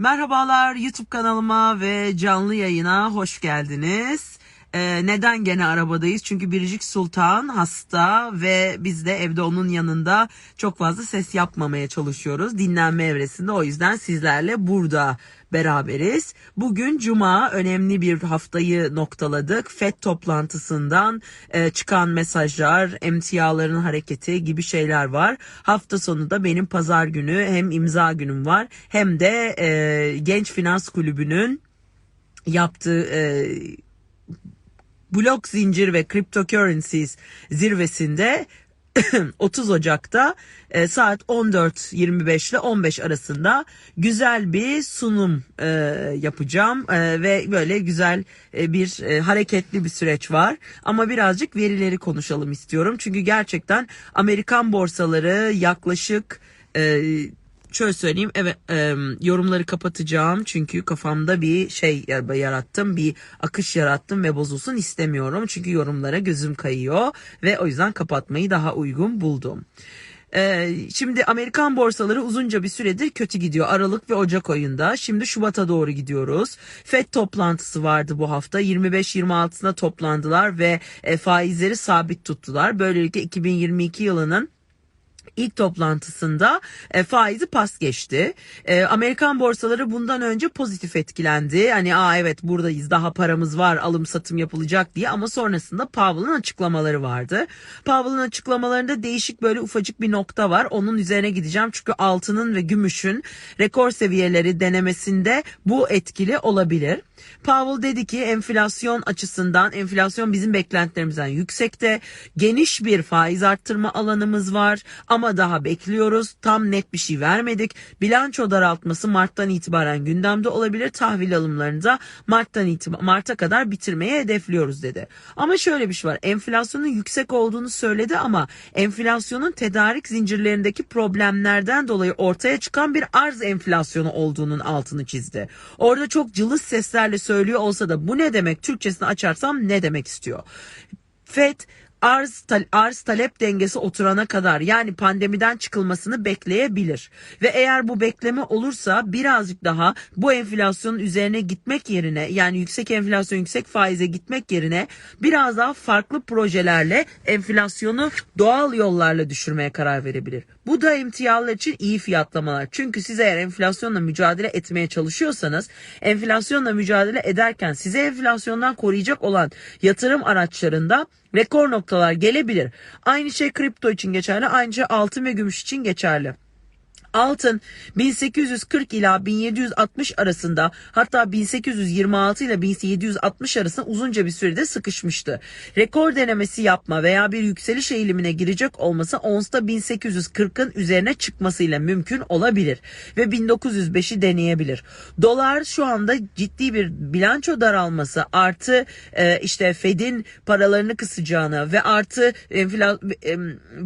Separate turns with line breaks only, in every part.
Merhabalar YouTube kanalıma ve canlı yayına hoş geldiniz. Ee, neden gene arabadayız? Çünkü Biricik Sultan hasta ve biz de evde onun yanında çok fazla ses yapmamaya çalışıyoruz. Dinlenme evresinde o yüzden sizlerle burada beraberiz. Bugün cuma önemli bir haftayı noktaladık. FED toplantısından e, çıkan mesajlar, emtiaların hareketi gibi şeyler var. Hafta sonu da benim pazar günü hem imza günüm var hem de e, Genç Finans Kulübü'nün yaptığı e, blok zincir ve cryptocurrencies zirvesinde 30 Ocak'ta e, saat 14.25 ile 15 arasında güzel bir sunum e, yapacağım. E, ve böyle güzel e, bir e, hareketli bir süreç var. Ama birazcık verileri konuşalım istiyorum. Çünkü gerçekten Amerikan borsaları yaklaşık e, şöyle söyleyeyim evet e, yorumları kapatacağım çünkü kafamda bir şey yarattım bir akış yarattım ve bozulsun istemiyorum çünkü yorumlara gözüm kayıyor ve o yüzden kapatmayı daha uygun buldum. Ee, şimdi Amerikan borsaları uzunca bir süredir kötü gidiyor. Aralık ve Ocak ayında. Şimdi Şubat'a doğru gidiyoruz. FED toplantısı vardı bu hafta. 25-26'sında toplandılar ve e, faizleri sabit tuttular. Böylelikle 2022 yılının ilk toplantısında e, faizi pas geçti. E, Amerikan borsaları bundan önce pozitif etkilendi. Hani aa evet buradayız daha paramız var alım satım yapılacak diye ama sonrasında Powell'ın açıklamaları vardı. Powell'ın açıklamalarında değişik böyle ufacık bir nokta var. Onun üzerine gideceğim çünkü altının ve gümüşün rekor seviyeleri denemesinde bu etkili olabilir. Powell dedi ki enflasyon açısından enflasyon bizim beklentilerimizden yüksekte. Geniş bir faiz arttırma alanımız var ama daha bekliyoruz. Tam net bir şey vermedik. Bilanço daraltması Mart'tan itibaren gündemde olabilir. Tahvil alımlarını da Mart'tan itibaren Mart'a kadar bitirmeye hedefliyoruz dedi. Ama şöyle bir şey var. Enflasyonun yüksek olduğunu söyledi ama enflasyonun tedarik zincirlerindeki problemlerden dolayı ortaya çıkan bir arz enflasyonu olduğunun altını çizdi. Orada çok cılız seslerle söylüyor olsa da bu ne demek Türkçesini açarsam ne demek istiyor? FED arz, arz talep dengesi oturana kadar yani pandemiden çıkılmasını bekleyebilir. Ve eğer bu bekleme olursa birazcık daha bu enflasyonun üzerine gitmek yerine yani yüksek enflasyon yüksek faize gitmek yerine biraz daha farklı projelerle enflasyonu doğal yollarla düşürmeye karar verebilir. Bu da emtialar için iyi fiyatlamalar. Çünkü siz eğer enflasyonla mücadele etmeye çalışıyorsanız enflasyonla mücadele ederken size enflasyondan koruyacak olan yatırım araçlarında rekor noktalar gelebilir. Aynı şey kripto için geçerli, aynı şey altın ve gümüş için geçerli. Altın 1840 ila 1760 arasında hatta 1826 ile 1760 arasında uzunca bir sürede sıkışmıştı. Rekor denemesi yapma veya bir yükseliş eğilimine girecek olması onsta 1840'ın üzerine çıkmasıyla mümkün olabilir ve 1905'i deneyebilir. Dolar şu anda ciddi bir bilanço daralması artı e, işte Fed'in paralarını kısacağını ve artı enfla, e,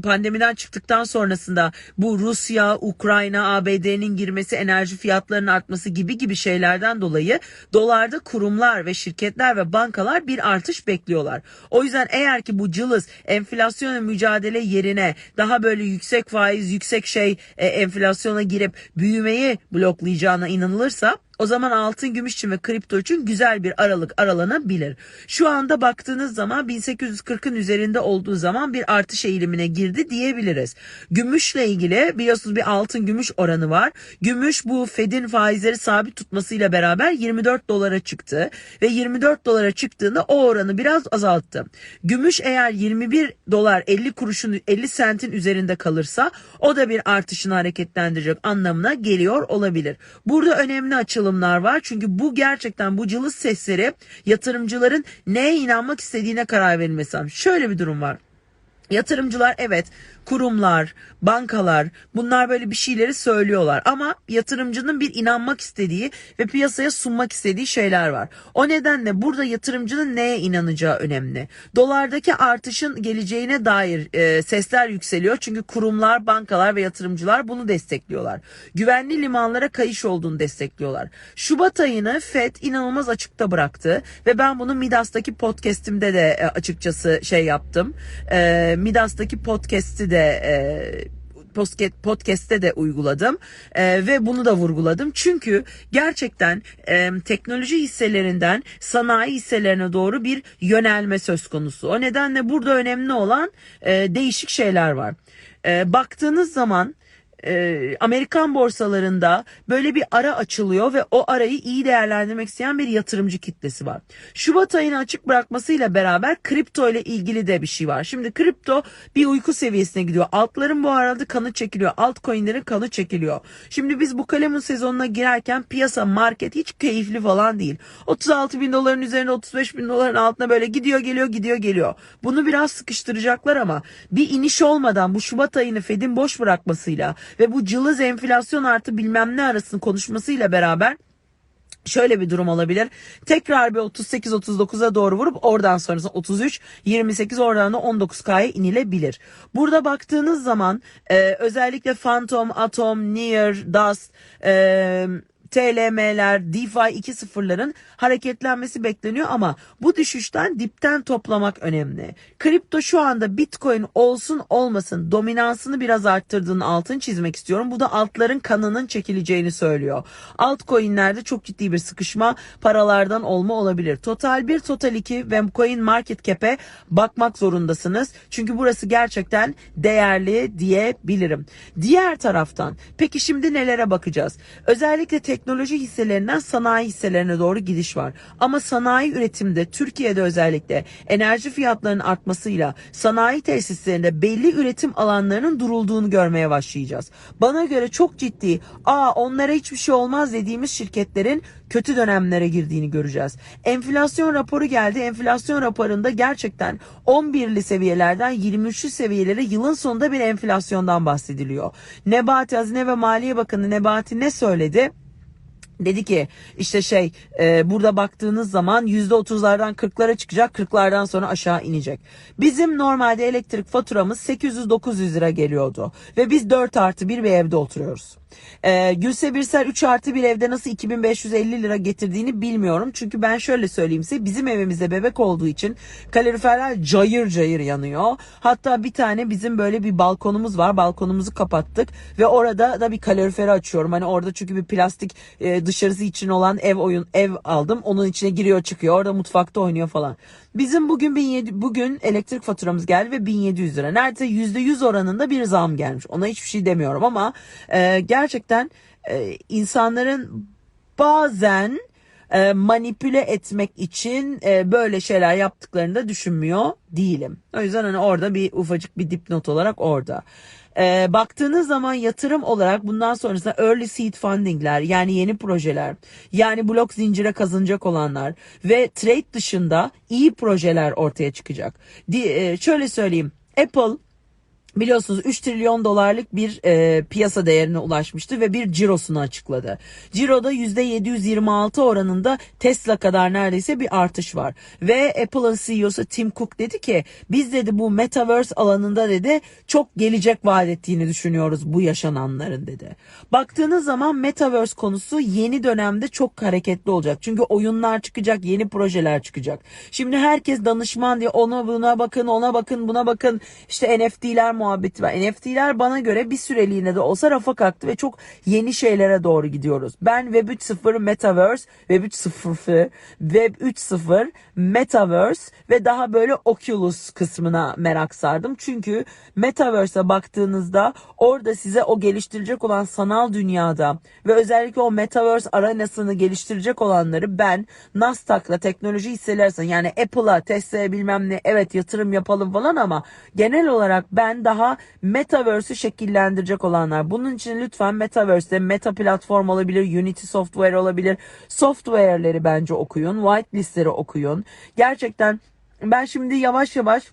pandemiden çıktıktan sonrasında bu Rusya, Ukrayna Ukrayna, ABD'nin girmesi, enerji fiyatlarının artması gibi gibi şeylerden dolayı dolarda kurumlar ve şirketler ve bankalar bir artış bekliyorlar. O yüzden eğer ki bu cılız enflasyona mücadele yerine daha böyle yüksek faiz, yüksek şey e, enflasyona girip büyümeyi bloklayacağına inanılırsa o zaman altın, gümüş için ve kripto için güzel bir aralık aralanabilir. Şu anda baktığınız zaman 1840'ın üzerinde olduğu zaman bir artış eğilimine girdi diyebiliriz. Gümüşle ilgili biliyorsunuz bir altın gümüş oranı var. Gümüş bu Fed'in faizleri sabit tutmasıyla beraber 24 dolara çıktı ve 24 dolara çıktığında o oranı biraz azalttı. Gümüş eğer 21 dolar 50 kuruşun 50 sentin üzerinde kalırsa o da bir artışını hareketlendirecek anlamına geliyor olabilir. Burada önemli açılım açılımlar var. Çünkü bu gerçekten bu cılız sesleri yatırımcıların neye inanmak istediğine karar verilmesi lazım. Şöyle bir durum var. Yatırımcılar evet kurumlar, bankalar bunlar böyle bir şeyleri söylüyorlar ama yatırımcının bir inanmak istediği ve piyasaya sunmak istediği şeyler var. O nedenle burada yatırımcının neye inanacağı önemli. Dolardaki artışın geleceğine dair e, sesler yükseliyor çünkü kurumlar, bankalar ve yatırımcılar bunu destekliyorlar. Güvenli limanlara kayış olduğunu destekliyorlar. Şubat ayını FED inanılmaz açıkta bıraktı ve ben bunu Midas'taki podcast'imde de e, açıkçası şey yaptım. E, Midas'taki podcast'i de e, podcast, podcast'te de uyguladım E, ve bunu da vurguladım. Çünkü gerçekten e, teknoloji hisselerinden sanayi hisselerine doğru bir yönelme söz konusu. O nedenle burada önemli olan e, değişik şeyler var. E, baktığınız zaman e, Amerikan borsalarında böyle bir ara açılıyor ve o arayı iyi değerlendirmek isteyen bir yatırımcı kitlesi var. Şubat ayını açık bırakmasıyla beraber kripto ile ilgili de bir şey var. Şimdi kripto bir uyku seviyesine gidiyor. Altların bu arada kanı çekiliyor. Altcoin'lerin kanı çekiliyor. Şimdi biz bu kalemun sezonuna girerken piyasa market hiç keyifli falan değil. 36 bin doların üzerine 35 bin doların altına böyle gidiyor geliyor gidiyor geliyor. Bunu biraz sıkıştıracaklar ama bir iniş olmadan bu Şubat ayını Fed'in boş bırakmasıyla ve bu cılız enflasyon artı bilmem ne arasının konuşmasıyla beraber şöyle bir durum olabilir. Tekrar bir 38-39'a doğru vurup oradan sonrasında 33, 28 oradan da 19K'ya inilebilir. Burada baktığınız zaman e, özellikle Phantom, Atom, Near, Dust, e, TLM'ler, DeFi 2.0'ların hareketlenmesi bekleniyor ama bu düşüşten dipten toplamak önemli. Kripto şu anda Bitcoin olsun olmasın dominansını biraz arttırdığını altın çizmek istiyorum. Bu da altların kanının çekileceğini söylüyor. Altcoin'lerde çok ciddi bir sıkışma paralardan olma olabilir. Total 1, Total 2 ve Coin Market Cap'e bakmak zorundasınız. Çünkü burası gerçekten değerli diyebilirim. Diğer taraftan peki şimdi nelere bakacağız? Özellikle teknoloji hisselerinden sanayi hisselerine doğru gidiş var. Ama sanayi üretimde Türkiye'de özellikle enerji fiyatlarının artmasıyla sanayi tesislerinde belli üretim alanlarının durulduğunu görmeye başlayacağız. Bana göre çok ciddi aa onlara hiçbir şey olmaz dediğimiz şirketlerin kötü dönemlere girdiğini göreceğiz. Enflasyon raporu geldi. Enflasyon raporunda gerçekten 11'li seviyelerden 23'lü seviyelere yılın sonunda bir enflasyondan bahsediliyor. Nebati Hazine ve Maliye Bakanı Nebati ne söyledi? Dedi ki işte şey e, burada baktığınız zaman yüzde otuzlardan kırklara çıkacak kırklardan sonra aşağı inecek. Bizim normalde elektrik faturamız 800-900 lira geliyordu ve biz 4 artı bir bir evde oturuyoruz. Ee, Gülse Birsel 3 artı bir evde nasıl 2550 lira getirdiğini bilmiyorum. Çünkü ben şöyle söyleyeyim size bizim evimizde bebek olduğu için kaloriferler cayır cayır yanıyor. Hatta bir tane bizim böyle bir balkonumuz var. Balkonumuzu kapattık ve orada da bir kaloriferi açıyorum. Hani orada çünkü bir plastik e, dışarısı için olan ev oyun ev aldım. Onun içine giriyor çıkıyor. Orada mutfakta oynuyor falan. Bizim bugün 1700, bugün elektrik faturamız geldi ve 1700 lira. Neredeyse %100 oranında bir zam gelmiş. Ona hiçbir şey demiyorum ama e, gerçekten e, insanların bazen e, manipüle etmek için e, böyle şeyler yaptıklarını da düşünmüyor değilim. O yüzden hani orada bir ufacık bir dipnot olarak orada. E, baktığınız zaman yatırım olarak bundan sonrasında early seed fundingler yani yeni projeler yani blok zincire kazanacak olanlar ve trade dışında iyi projeler ortaya çıkacak. E, şöyle söyleyeyim Apple Biliyorsunuz 3 trilyon dolarlık bir e, piyasa değerine ulaşmıştı ve bir cirosunu açıkladı. Ciro'da %726 oranında Tesla kadar neredeyse bir artış var. Ve Apple'ın CEO'su Tim Cook dedi ki biz dedi bu metaverse alanında dedi çok gelecek vaat ettiğini düşünüyoruz bu yaşananların dedi. Baktığınız zaman metaverse konusu yeni dönemde çok hareketli olacak. Çünkü oyunlar çıkacak, yeni projeler çıkacak. Şimdi herkes danışman diye ona buna bakın, ona bakın, buna bakın. İşte NFT'ler muhabbeti var. NFT'ler bana göre bir süreliğine de olsa rafa kalktı ve çok yeni şeylere doğru gidiyoruz. Ben Web 3.0 Metaverse, Web 3.0 Web 3.0 Metaverse ve daha böyle Oculus kısmına merak sardım. Çünkü Metaverse'e baktığınızda orada size o geliştirecek olan sanal dünyada ve özellikle o Metaverse arenasını geliştirecek olanları ben Nasdaq'la teknoloji hisseleri yani Apple'a, Tesla'ya bilmem ne evet yatırım yapalım falan ama genel olarak ben daha Metaverse'ü şekillendirecek olanlar. Bunun için lütfen Metaverse'de Meta platform olabilir, Unity Software olabilir. Software'leri bence okuyun, whitelist'leri okuyun. Gerçekten ben şimdi yavaş yavaş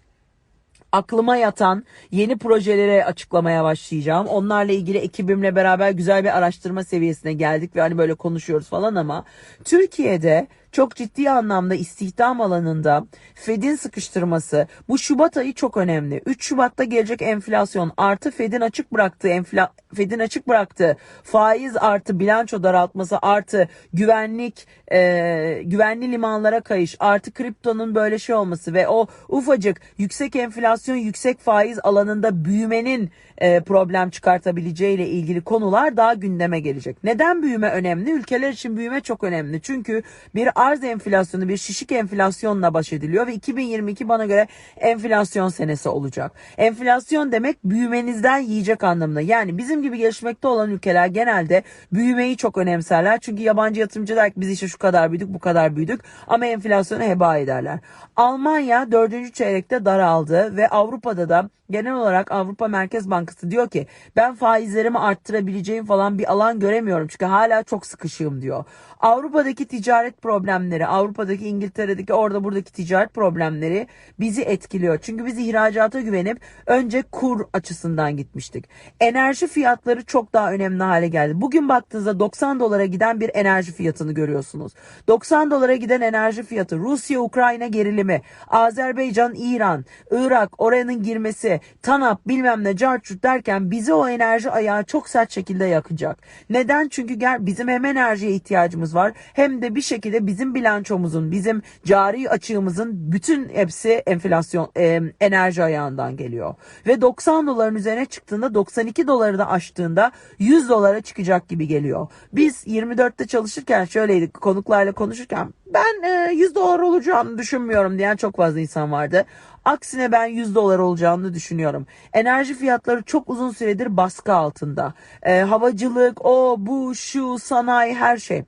aklıma yatan yeni projelere açıklamaya başlayacağım. Onlarla ilgili ekibimle beraber güzel bir araştırma seviyesine geldik ve hani böyle konuşuyoruz falan ama Türkiye'de çok ciddi anlamda istihdam alanında Fed'in sıkıştırması bu Şubat ayı çok önemli. 3 Şubat'ta gelecek enflasyon artı Fed'in açık bıraktığı enfla Fed'in açık bıraktığı faiz artı bilanço daraltması artı güvenlik e, güvenli limanlara kayış artı kriptonun böyle şey olması ve o ufacık yüksek enflasyon yüksek faiz alanında büyümenin e, problem çıkartabileceği ile ilgili konular daha gündeme gelecek. Neden büyüme önemli? Ülkeler için büyüme çok önemli. Çünkü bir arz enflasyonu, bir şişik enflasyonla baş ediliyor ve 2022 bana göre enflasyon senesi olacak. Enflasyon demek büyümenizden yiyecek anlamında. Yani bizim gibi gelişmekte olan ülkeler genelde büyümeyi çok önemserler. Çünkü yabancı yatırımcı der ki biz işte şu kadar büyüdük, bu kadar büyüdük ama enflasyonu heba ederler. Almanya dördüncü çeyrekte daraldı ve Avrupa'da da genel olarak Avrupa Merkez Bankası diyor ki ben faizlerimi arttırabileceğim falan bir alan göremiyorum çünkü hala çok sıkışığım diyor. Avrupa'daki ticaret problemleri, Avrupa'daki İngiltere'deki orada buradaki ticaret problemleri bizi etkiliyor. Çünkü biz ihracata güvenip önce kur açısından gitmiştik. Enerji fiyatları çok daha önemli hale geldi. Bugün baktığınızda 90 dolara giden bir enerji fiyatını görüyorsunuz. 90 dolara giden enerji fiyatı, Rusya-Ukrayna gerilimi, Azerbaycan-İran, Irak, oranın girmesi, TANAP bilmem ne carçurt derken bizi o enerji ayağı çok sert şekilde yakacak. Neden? Çünkü gel bizim hem enerjiye ihtiyacımız var hem de bir şekilde bizim bilançomuzun, bizim cari açığımızın bütün hepsi enflasyon e, enerji ayağından geliyor. Ve 90 doların üzerine çıktığında 92 doları da aştığında 100 dolara çıkacak gibi geliyor. Biz 24'te çalışırken şöyleydik konuklarla konuşurken ben e, 100 dolar olacağını düşünmüyorum diyen çok fazla insan vardı. Aksine ben 100 dolar olacağını düşünüyorum. Enerji fiyatları çok uzun süredir baskı altında. E, havacılık, o, bu, şu, sanayi her şey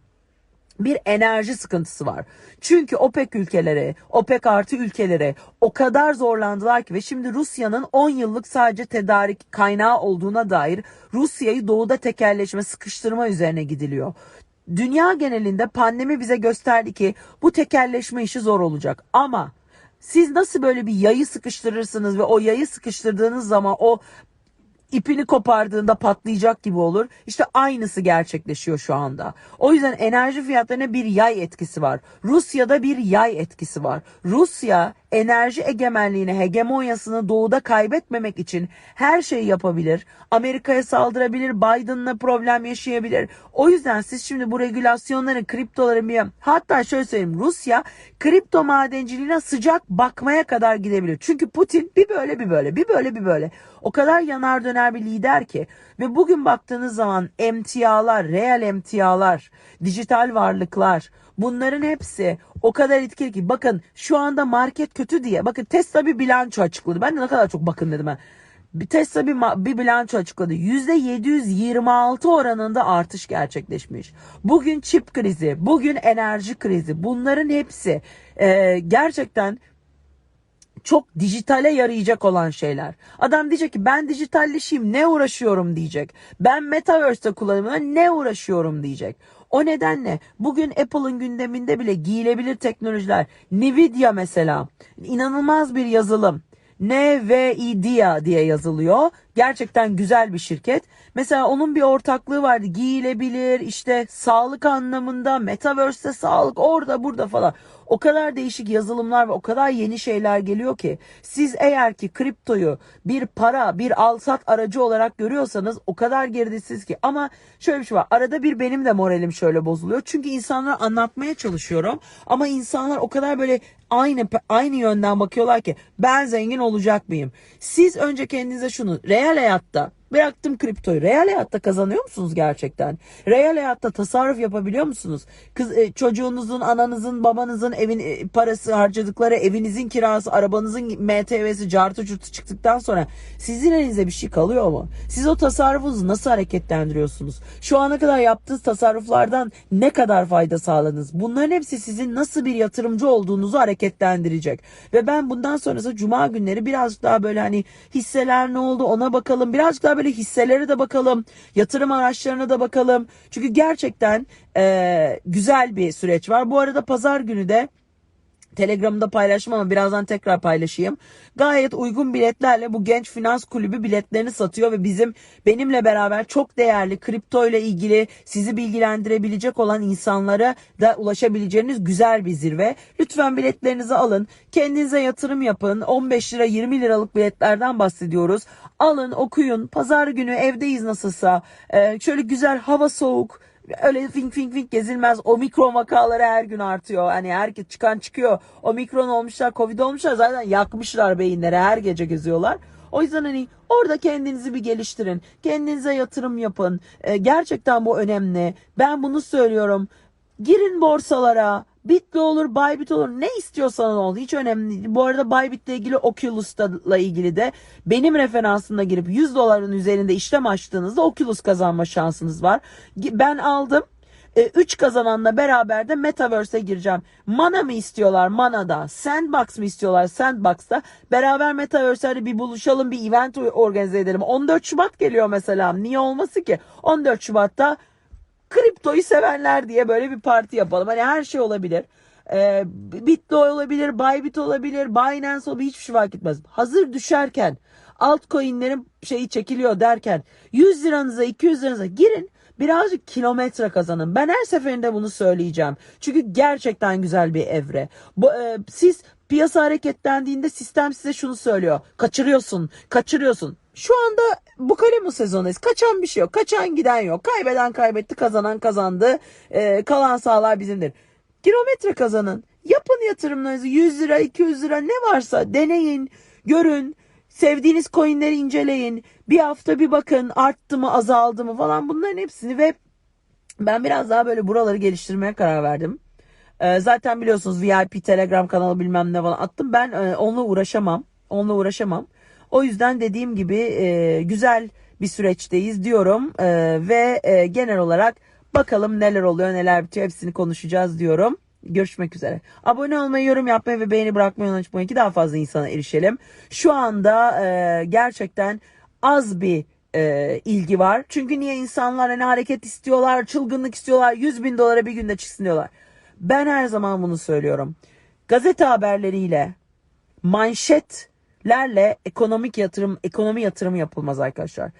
bir enerji sıkıntısı var. Çünkü OPEC ülkeleri, OPEC artı ülkeleri o kadar zorlandılar ki ve şimdi Rusya'nın 10 yıllık sadece tedarik kaynağı olduğuna dair Rusya'yı doğuda tekelleşme, sıkıştırma üzerine gidiliyor. Dünya genelinde pandemi bize gösterdi ki bu tekelleşme işi zor olacak ama siz nasıl böyle bir yayı sıkıştırırsınız ve o yayı sıkıştırdığınız zaman o ipini kopardığında patlayacak gibi olur. İşte aynısı gerçekleşiyor şu anda. O yüzden enerji fiyatlarına bir yay etkisi var. Rusya'da bir yay etkisi var. Rusya enerji egemenliğini, hegemonyasını doğuda kaybetmemek için her şeyi yapabilir. Amerika'ya saldırabilir, Biden'la problem yaşayabilir. O yüzden siz şimdi bu regülasyonların, kriptoların bir hatta şöyle söyleyeyim Rusya kripto madenciliğine sıcak bakmaya kadar gidebilir. Çünkü Putin bir böyle bir böyle, bir böyle bir böyle. O kadar yanar döner bir lider ki ve bugün baktığınız zaman emtialar, reel emtialar, dijital varlıklar bunların hepsi o kadar etkili ki bakın şu anda market kötü diye bakın Tesla bir bilanço açıkladı. Ben de ne kadar çok bakın dedim ben. Bir Tesla bir, bir bilanço açıkladı. %726 oranında artış gerçekleşmiş. Bugün çip krizi, bugün enerji krizi bunların hepsi e, gerçekten çok dijitale yarayacak olan şeyler. Adam diyecek ki ben dijitalleşeyim ne uğraşıyorum diyecek. Ben metaverse'te kullanımına ne uğraşıyorum diyecek. O nedenle bugün Apple'ın gündeminde bile giyilebilir teknolojiler. Nvidia mesela inanılmaz bir yazılım. NVIDIA diye yazılıyor. Gerçekten güzel bir şirket. Mesela onun bir ortaklığı vardı. Giyilebilir işte sağlık anlamında, metaverse'te sağlık orada burada falan. O kadar değişik yazılımlar ve o kadar yeni şeyler geliyor ki siz eğer ki kriptoyu bir para, bir alsat aracı olarak görüyorsanız o kadar geridesiniz ki. Ama şöyle bir şey var. Arada bir benim de moralim şöyle bozuluyor. Çünkü insanlara anlatmaya çalışıyorum. Ama insanlar o kadar böyle aynı aynı yönden bakıyorlar ki ben zengin olacak mıyım? Siz önce kendinize şunu real hayatta Bıraktım kriptoyu. Real hayatta kazanıyor musunuz gerçekten? Real hayatta tasarruf yapabiliyor musunuz? Kız e, çocuğunuzun, ananızın, babanızın evin e, parası harcadıkları, evinizin kirası, arabanızın MTV'si, cartı curtu çıktıktan sonra sizin elinize bir şey kalıyor mu? Siz o tasarrufunuzu nasıl hareketlendiriyorsunuz? Şu ana kadar yaptığınız tasarruflardan ne kadar fayda sağladınız? Bunların hepsi sizin nasıl bir yatırımcı olduğunuzu hareketlendirecek. Ve ben bundan sonrası cuma günleri birazcık daha böyle hani hisseler ne oldu ona bakalım. Birazcık daha böyle hisselere de bakalım. Yatırım araçlarına da bakalım. Çünkü gerçekten e, güzel bir süreç var. Bu arada pazar günü de Telegram'da paylaşmam ama birazdan tekrar paylaşayım. Gayet uygun biletlerle bu Genç Finans Kulübü biletlerini satıyor ve bizim benimle beraber çok değerli kripto ile ilgili sizi bilgilendirebilecek olan insanlara da ulaşabileceğiniz güzel bir zirve. Lütfen biletlerinizi alın. Kendinize yatırım yapın. 15 lira 20 liralık biletlerden bahsediyoruz. Alın okuyun. Pazar günü evdeyiz nasılsa. Ee, şöyle güzel hava soğuk. Öyle fink fink fink gezilmez. Omikron vakaları her gün artıyor. Hani herkes çıkan çıkıyor. Omikron olmuşlar, Covid olmuşlar. Zaten yakmışlar beyinleri. Her gece geziyorlar. O yüzden hani orada kendinizi bir geliştirin. Kendinize yatırım yapın. Ee, gerçekten bu önemli. Ben bunu söylüyorum. Girin borsalara. Bitli olur, Bybit olur. Ne istiyorsanız oldu. Hiç önemli değil. Bu arada Bybit'le ilgili Oculus'la ilgili de benim referansımda girip 100 doların üzerinde işlem açtığınızda Oculus kazanma şansınız var. Ben aldım. 3 kazananla beraber de Metaverse'e gireceğim. Mana mı istiyorlar? Mana'da. Sandbox mı istiyorlar? Sandbox'ta. Beraber Metaverse'de bir buluşalım, bir event organize edelim. 14 Şubat geliyor mesela. Niye olması ki? 14 Şubat'ta kriptoyu sevenler diye böyle bir parti yapalım. Hani her şey olabilir. Ee, Bitcoin olabilir, Bybit olabilir, Binance olabilir hiçbir şey fark etmez. Hazır düşerken altcoin'lerin şeyi çekiliyor derken 100 liranıza 200 liranıza girin birazcık kilometre kazanın. Ben her seferinde bunu söyleyeceğim. Çünkü gerçekten güzel bir evre. Bu, e, siz piyasa hareketlendiğinde sistem size şunu söylüyor. Kaçırıyorsun, kaçırıyorsun. Şu anda bu kalemu sezonundayız. Kaçan bir şey yok. Kaçan giden yok. Kaybeden kaybetti, kazanan kazandı. Ee, kalan sağlar bizimdir. Kilometre kazanın. Yapın yatırımlarınızı. 100 lira, 200 lira ne varsa deneyin, görün. Sevdiğiniz coinleri inceleyin. Bir hafta bir bakın arttı mı azaldı mı falan bunların hepsini ve ben biraz daha böyle buraları geliştirmeye karar verdim. Ee, zaten biliyorsunuz VIP Telegram kanalı bilmem ne falan attım. Ben e, onunla uğraşamam. Onunla uğraşamam. O yüzden dediğim gibi e, güzel bir süreçteyiz diyorum E, ve e, genel olarak bakalım neler oluyor neler bitiyor hepsini konuşacağız diyorum. Görüşmek üzere. Abone olmayı, yorum yapmayı ve beğeni bırakmayı unutmayın ki daha fazla insana erişelim. Şu anda e, gerçekten az bir e, ilgi var. Çünkü niye insanlar hani hareket istiyorlar, çılgınlık istiyorlar, 100 bin dolara bir günde çıksın diyorlar. Ben her zaman bunu söylüyorum. Gazete haberleriyle, manşetlerle ekonomik yatırım, ekonomi yatırımı yapılmaz arkadaşlar.